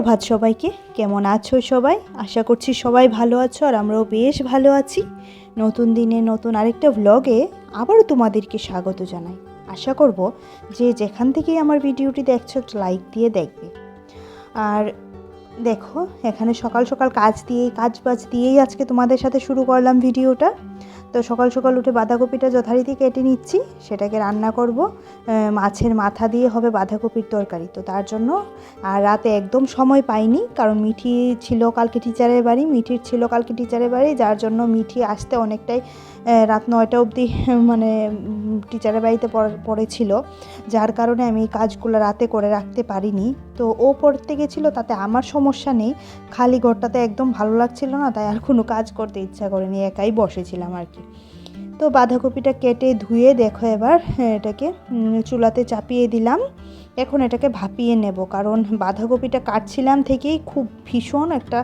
সুপ্রভাত সবাইকে। কেমন আছো সবাই? আশা করছি সবাই ভালো আছো আর আমরাও বেশ ভালো আছি। নতুন দিনে নতুন আরেকটা ভ্লগে আবারও তোমাদেরকে স্বাগত জানাই। আশা করব যে যেখান থেকেই আমার ভিডিওটি দেখছ, একটা লাইক দিয়ে দেখবে। আর দেখো, এখানে সকাল সকাল কাজ দিয়েই, কাজ বাজ দিয়েই আজকে তোমাদের সাথে শুরু করলাম ভিডিওটা। তো সকাল সকাল উঠে বাঁধাকপিটা যথারীতি কেটে নিচ্ছি, সেটাকে রান্না করব। মাছের মাথা দিয়ে হবে বাঁধাকপির তরকারি। তো তার জন্য আর রাতে একদম সময় পাইনি, কারণ মিঠি ছিল কালকে টিচারের বাড়ি, মিঠির ছিল কালকে টিচারের বাড়ি, যার জন্য মিঠি আসতে অনেকটাই রাত নয়টা অবধি মানে টিচারের বাড়িতে পড়ে- পড়েছিল। যার কারণে আমি কাজগুলো রাতে করে রাখতে পারিনি। তো ও পড়তে গেছিল, তাতে আমার সমস্যা নেই। খালি ঘরটাতে একদম ভালো লাগছিল না, তাই আর কোনো কাজ করতে ইচ্ছা করেনি, একাই বসেছিলাম আর কি। তো বাঁধাকপিটা কেটে ধুয়ে দেখো এবার, এটাকে চুলাতে চাপিয়ে দিলাম। এখন এটাকে ভাপিয়ে নেব। কারণ বাঁধাকপিটা কাটছিলাম থেকেই খুব ভীষণ একটা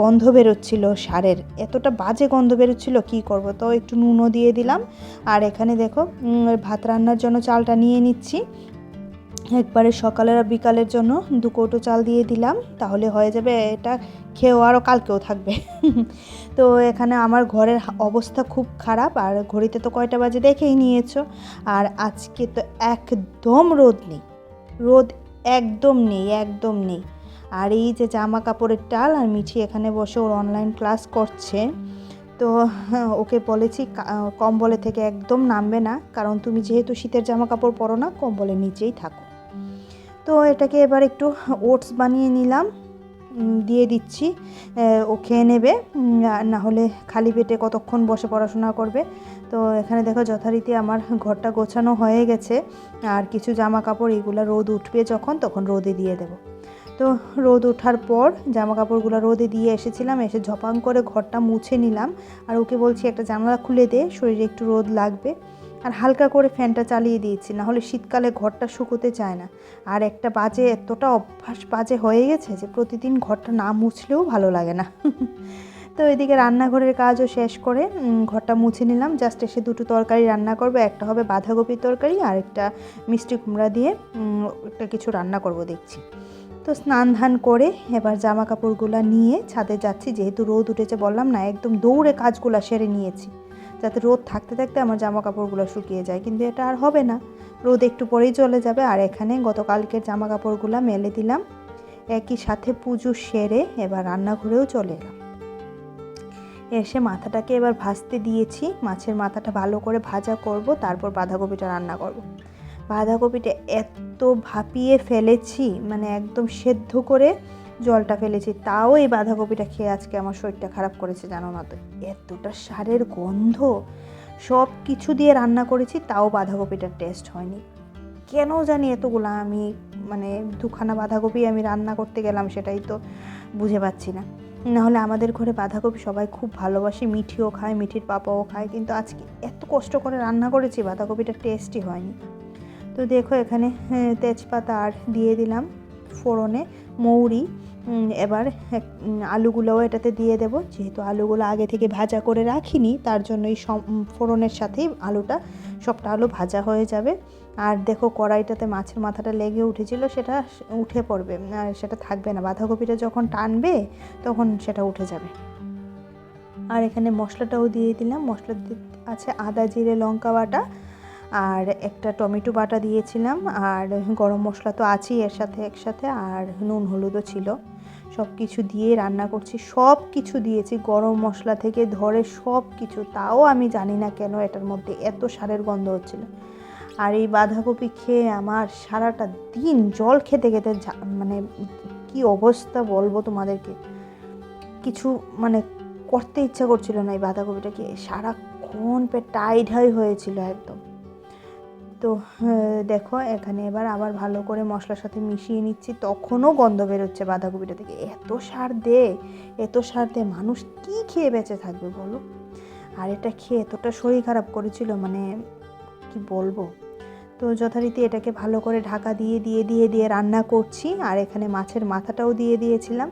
গন্ধ বেরোচ্ছিল সারের। এতটা বাজে গন্ধ বেরোচ্ছিল, কি করব? তো একটু নুনও দিয়ে দিলাম। আর এখানে দেখো ভাত রান্নার জন্য চালটা নিয়ে নিচ্ছি। একবারে সকালের আর বিকালের জন্য দু কৌটো চাল দিয়ে দিলাম। তাহলে হয়ে যাবে এটা খেয়েও আরও কালকেও থাকবে। তো এখানে আমার ঘরের অবস্থা খুব খারাপ, আর ঘড়িতে তো কয়টা বাজে দেখেই নিয়েছো। আর আজকে তো একদম রোদ নেই। রোদ একদম নেই একদম নেই। আর এই যে জামা কাপড়ের টাল আর মিঠি এখানে বসে ওর অনলাইন ক্লাস করছে, তো ওকে বলেছি কম্বলে থেকে একদম নামবে না, কারণ তুমি যেহেতু শীতের জামা কাপড় পরো না, কম্বলের নিচেই থাকো। তো এটাকে এবার একটু ওটস বানিয়ে নিলাম। দিয়ে দিচ্ছি। ও খেয়ে নেবে না হলে খালি পেটে কতক্ষণ বসে পড়াশোনা করবে। তো এখানে দেখো যথারীতি আমার ঘরটা গোছানো হয়ে গেছে। আর কিছু জামা কাপড় এগুলো রোদ উঠবে যখন, তখন রোদে দিয়ে দেবো। তো রোদ ওঠার পর জামা কাপড়গুলো রোদে দিয়ে এসেছিলাম, এসে ঝপাং করে ঘরটা মুছে নিলাম। আর ওকে বলছি, একটা জানালা খুলে দে, শরীরে একটু রোদ লাগবে। আর হালকা করে ফ্যানটা চালিয়ে দিয়েছি না হলে শীতকালে ঘরটা শুকোতে চায় না। আর একটা বাজে, এতটা অভ্যাস বাজে হয়ে গেছে যে প্রতিদিন ঘরটা না মুছলেও ভালো লাগে না। তো এদিকে রান্নাঘরের কাজও শেষ করে ঘরটা মুছে নিলাম। জাস্ট এসে দুটো তরকারি রান্না করব, একটা হবে বাঁধাকপির তরকারি আর একটা মিষ্টি কুমড়া দিয়ে একটা কিছু রান্না করব দেখছি। তো স্নান ধান করে এবার জামা কাপড়গুলো নিয়ে ছাদে যাচ্ছি, যেহেতু রোদ উঠেছে বললাম না, একদম দৌড়ে কাজগুলো সেরে নিয়েছি। যাতে রোদ থাকতে থাকতে আমার জামা কাপড়গুলো শুকিয়ে যায়, কিন্তু এটা আর হবে না। রোদ একটু পরেই চলে যাবে, আর এখানে গতকালকের জামা কাপড়গুলো মেলে দিলাম। একই সাথে পুজো সেরে এবার রান্নাঘরেও চলে এলাম। এসে মাথাটাকে এবার ভাজতে দিয়েছি, মাছের মাথাটা ভালো করে ভাজা করব, তারপর বাঁধাকপিটা রান্না করব। বাঁধাকপিটা এত ভাপিয়ে ফেলেছি মানে একদম সেদ্ধ করে জলটা ফেলেছি, তাও এই বাঁধাকপিটা খেয়ে আজকে আমার শরীরটা খারাপ করেছে, জানো না তো। এতটা সারের গন্ধ। সব কিছু দিয়ে রান্না করেছি, তাও বাঁধাকপিটার টেস্ট হয়নি। কেন জানি এতগুলো আমি মানে দুখানা বাঁধাকপি আমি রান্না করতে গেলাম, সেটাই তো বুঝে পাচ্ছি না। নাহলে আমাদের ঘরে বাঁধাকপি সবাই খুব ভালোবাসে, মিঠিও খায়, মিঠির পাপাও খায়, কিন্তু আজকে এত কষ্ট করে রান্না করেছি বাঁধাকপিটা টেস্টই হয়নি। তো দেখো এখানে তেজপাতা আর দিয়ে দিলাম। ফোড়নে, মৌরি এবার আলুগুলোও এটাতে দিয়ে দেব। যেহেতু আলুগুলো আগে থেকে ভাজা করে রাখিনি, তার জন্য এই ফোড়নের সাথেই আলুটা, সবটা আলু ভাজা হয়ে যাবে। আর দেখো কড়াইটাতে মাছের মাথাটা লেগে উঠেছিল, সেটা উঠে পড়বে, আর সেটা থাকবে না। বাঁধাকপিটা যখন টানবে, তখন সেটা উঠে যাবে। আর এখানে মশলাটাও দিয়ে দিলাম। মশলা আছে আদা, জিরে, লঙ্কা বাটা আর একটা টমেটো বাটা দিয়েছিলাম আর গরম মশলা তো আছেই এর সাথে একসাথে আর নুন হলুদও ছিল। সব কিছু দিয়ে রান্না করছি সব কিছু দিয়েছি গরম মশলা থেকে ধরে সব কিছু তাও আমি জানি না কেন এটার মধ্যে এত সারের গন্ধ হচ্ছিল। আর এই বাঁধাকপি খেয়ে আমার সারাটা দিন জল খেতে খেতে মানে কি অবস্থা বলব তোমাদেরকে? কিছু মানে করতে ইচ্ছা করছিল না এই বাঁধাকপিটাকে। সারাক্ষণ পেট টাইট হয়ে হয়েছিল একদম। তো দেখো, এখানে এবার আবার ভালো করে মশলার সাথে মিশিয়ে নিচ্ছি। তখনও গন্ধ বেরোচ্ছে বাঁধাকপিটা থেকে। এত সার দে, এত সার দে, মানুষ কি খেয়ে বেঁচে থাকবে বলো? আর এটা খেয়ে এতটা শরীর খারাপ করেছিল মানে কি বলব? তো যথারীতি এটাকে ভালো করে ঢাকা দিয়ে দিয়ে দিয়ে দিয়ে রান্না করছি। আর এখানে মাছের মাথাটাও দিয়ে দিয়েছিলাম।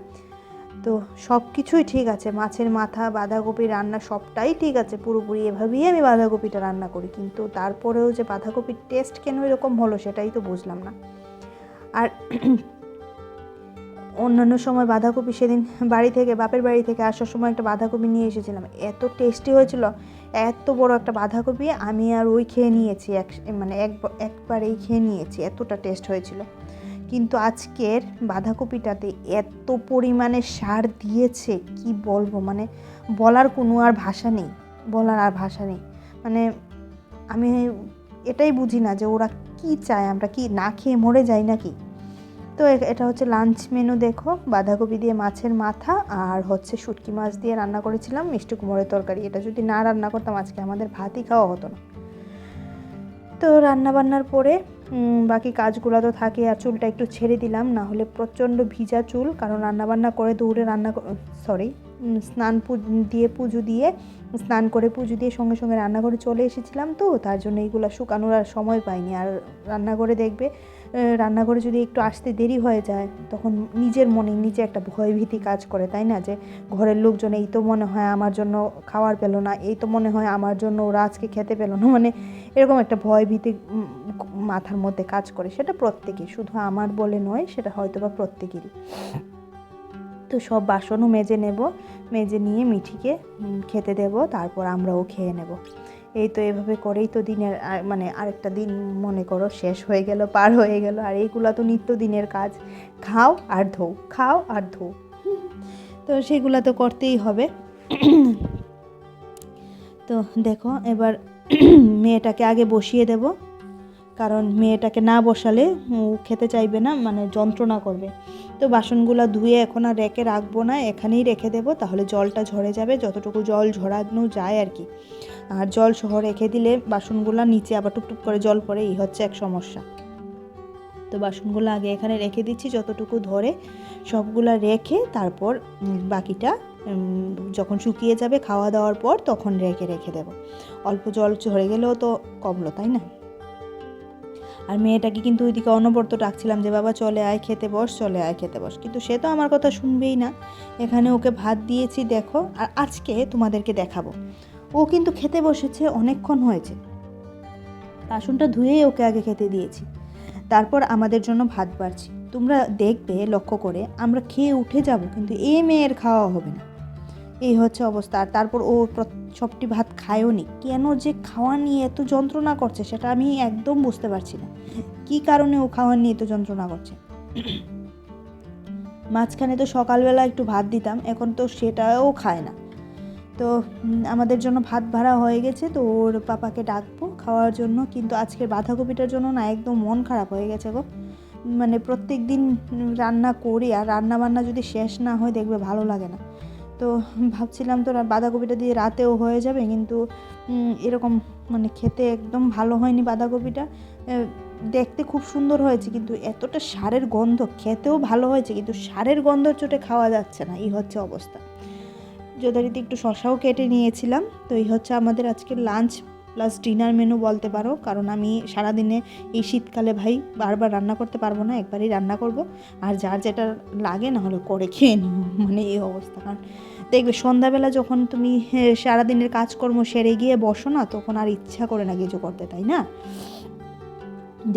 তো সব কিছুই ঠিক আছে। মাছের মাথা, বাঁধাকপি রান্না সবটাই ঠিক আছে। পুরোপুরি এভাবেই আমি বাঁধাকপিটা রান্না করি। কিন্তু তারপরেও যে বাঁধাকপির টেস্ট কেন এরকম হলো সেটাই তো বুঝলাম না। আর অন্যান্য সময় বাঁধাকপি সেদিন বাড়ি থেকে, বাপের বাড়ি থেকে আসার সময় একটা বাঁধাকপি নিয়ে এসেছিলাম। এত টেস্টি হয়েছিল। এত বড় একটা বাঁধাকপি আমি আর ওই খেয়ে নিয়েছি। এক মানে এক একবারেই খেয়ে নিয়েছি। এতটা টেস্ট হয়েছিল। কিন্তু আজকের বাঁধাকপিটাতে এত পরিমাণে সার দিয়েছে, কি বলব? মানে বলার কোনো আর ভাষা নেই, বলার আর ভাষা নেই। মানে আমি এটাই বুঝি না যে ওরা কি চায়, আমরা কি না খেয়ে মরে যাই নাকি? তো এটা হচ্ছে লাঞ্চ মেনু দেখো, বাঁধাকপি দিয়ে মাছের মাথা আর হচ্ছে শুটকি মাছ দিয়ে রান্না করেছিলাম মিষ্টি কুমড়ের তরকারি। এটা যদি না রান্না করতাম আজকে আমাদের ভাতই খাওয়া হতো না। তো রান্না বান্নার পরে বাকি কাজগুলো তো থাকে আর চুলটা একটু ছেড়ে দিলাম, না হলে প্রচণ্ড ভিজা চুল, কারণ রান্নাবান্না করে দৌড়ে রান্না সরি স্নান দিয়ে পুজো দিয়ে, স্নান করে পুজো দিয়ে সঙ্গে সঙ্গে রান্নাঘরে চলে এসেছিলাম তো, তার জন্য এইগুলো শুকানোর আর সময় পাইনি। আর রান্নাঘরে দেখবে রান্নাঘরে যদি একটু আসতে দেরি হয়ে যায়, তখন নিজের মনে নিজে একটা ভয়ভীতি কাজ করে, তাই না? যে ঘরের লোকজন, এই তো মনে হয় আমার জন্য খাওয়ার পেল না, এই তো মনে হয় আমার জন্য ওরা আজকে খেতে পেল না। মানে এরকম একটা ভয়ভীতি মাথার মধ্যে কাজ করে। সেটা প্রত্যেকে শুধু আমার বলে নয়, সেটা হয়তো বা প্রত্যেকেরই। তো সব বাসনও মেজে নেব, মেজে নিয়ে মিঠিকে খেতে দেব, তারপর আমরাও খেয়ে নেব। এই তো এভাবে করেই তো দিনের মানে আরেকটা দিন, মনে করো, শেষ হয়ে গেল, পার হয়ে গেল, আর এইগুলো তো নিত্য দিনের কাজ। খাও আর ধোও, খাও আর ধোও। তো সেগুলো তো করতেই হবে। তো দেখো, এবার মেয়েটাকে আগে বসিয়ে দেব, কারণ মেয়েটাকে না বসালে খেতে চাইবে না মানে যন্ত্রণা করবে। তো বাসনগুলো ধুয়ে এখন আর রেখে রাখব না, এখানেই রেখে দেবো, তাহলে জলটা ঝরে যাবে, যতটুকু জল ঝরানো যায় আর কি। আর জল সহ রেখে দিলে বাসনগুলো নিচে আবার টুকটুক করে জল পড়ে, এই হচ্ছে এক সমস্যা। তো বাসনগুলো আগে এখানে রেখে দিচ্ছি, যতটুকু ধরে সবগুলো রেখে তারপর বাকিটা যখন শুকিয়ে যাবে খাওয়া দাওয়ার পর তখন রেখে রেখে দেব। অল্প জল ঝরে গেলেও তো কমলো তাই না? আর মেয়েটাকে কিন্তু ওইদিকে অনবরত ডাকছিলাম যে, বাবা, চলে আয়, খেতে বস, চলে আয়, খেতে বস। কিন্তু সে তো আমার কথা শুনবেই না। এখানে ওকে ভাত দিয়েছি, দেখো, আর আজকে তোমাদেরকে দেখাবো। ও কিন্তু খেতে বসেছে, অনেকক্ষণ হয়েছে। বাসনটা ধুয়েই ওকে আগে খেতে দিয়েছি। তারপর আমাদের জন্য ভাত বাড়ছি। তোমরা দেখবে, লক্ষ্য করে, আমরা খেয়ে উঠে যাব, কিন্তু এ মেয়ের খাওয়া হবে না। এই হচ্ছে অবস্থা। আর তারপর ও সবটি ভাত খায়ও নি। কেন যে খাওয়া নিয়ে এত যন্ত্রণা করছে, সেটা আমি একদম বুঝতে পারছি না। কি কারণে ও খাওয়া নিয়ে এত যন্ত্রণা করছে? মাঝখানে তো সকালবেলা একটু ভাত দিতাম, এখন তো সেটাও খায় না। তো আমাদের জন্য ভাত ভাড়া হয়ে গেছে, তো ওর পাপাকে ডাকবো খাওয়ার জন্য। কিন্তু আজকের বাঁধাকপিটার জন্য না একদম মন খারাপ হয়ে গেছে গো। মানে প্রত্যেক দিন রান্না করি, আর রান্না বান্না যদি শেষ না হয় দেখবে ভালো লাগে না। তো ভাবছিলাম তো বাঁধাকপিটা দিয়ে রাতেও হয়ে যাবে, কিন্তু এরকম মানে খেতে একদম ভালো হয়নি বাঁধাকপিটা। দেখতে খুব সুন্দর হয়েছে, কিন্তু এতটা সারের গন্ধ, খেতেও ভালো হয়েছে, কিন্তু সারের গন্ধর চোটে খাওয়া যাচ্ছে না, এই হচ্ছে অবস্থা। যথারীতি একটু শশাও কেটে নিয়েছিলাম। তো এই হচ্ছে আমাদের আজকে লাঞ্চ প্লাস ডিনার মেনু বলতে পারো। কারণ আমি সারাদিনে এই শীতকালে ভাই বারবার রান্না করতে পারব না, একবারই রান্না করব। আর যার যেটা লাগে না হলে করে খেয়ে নিও মানে এই অবস্থা। কারণ দেখবে সন্ধ্যাবেলা যখন তুমি সারাদিনের কাজকর্ম সেরে গিয়ে বসো না, তখন আর ইচ্ছা করে না কিছু করতে, তাই না?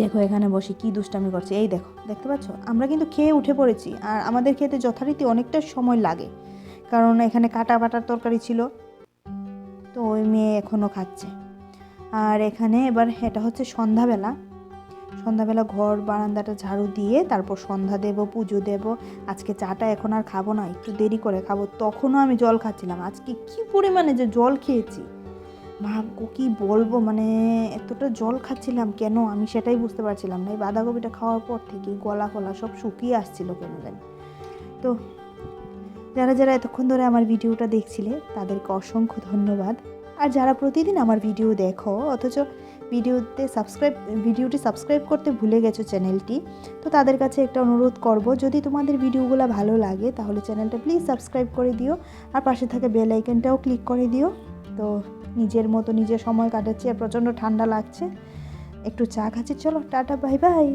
দেখো এখানে বসে কি দুষ্টামি করছে। এই দেখো, দেখতে পাচ্ছ? আমরা কিন্তু খেয়ে উঠে পড়েছি। আর আমাদের খেতে যথারীতি অনেকটা সময় লাগে। কারণ এখানে কাটা বাটার তরকারি ছিল। তো ওই মেয়ে এখনও খাচ্ছে। আর এখানে এবার এটা হচ্ছে সন্ধ্যাবেলা। সন্ধ্যাবেলা ঘর বারান্দাটা ঝাড়ু দিয়ে তারপর সন্ধ্যা দেব, পুজো দেব। আজকে চাটা এখন আর খাব না, একটু দেরি করে খাব। তখনও আমি জল খাচ্ছিলাম। আজকে কি পরিমাণে যে জল খেয়েছি। ভাগ্য, কি বলব? মানে এতটা জল খাচ্ছিলাম কেন? আমি সেটাই বুঝতে পারছিলাম না। এই বাঁধাকপিটা খাওয়ার পর থেকে গলা ফলা সব শুকিয়ে আসছিল কেন জানি তো যারা যারা এতক্ষণ ধরে আমার ভিডিওটা দেখছিলে, তাদেরকে অসংখ্য ধন্যবাদ। আর যারা প্রতিদিন আমার ভিডিও দেখো, অথচ ভিডিওতে সাবস্ক্রাইব ভিডিওটি সাবস্ক্রাইব করতে ভুলে গেছো চ্যানেলটি, তো তাদের কাছে একটা অনুরোধ করব, যদি তোমাদের ভিডিওগুলো ভালো লাগে, তাহলে চ্যানেলটা প্লিজ সাবস্ক্রাইব করে দিও, আর পাশে থাকা বেল আইকনটাও ক্লিক করে দিও। তো নিজের মতো নিজের সময় কাটাচ্ছি আর প্রচণ্ড ঠান্ডা লাগছে। একটু চা খাচ্ছি, চলো, টাটা বাই বাই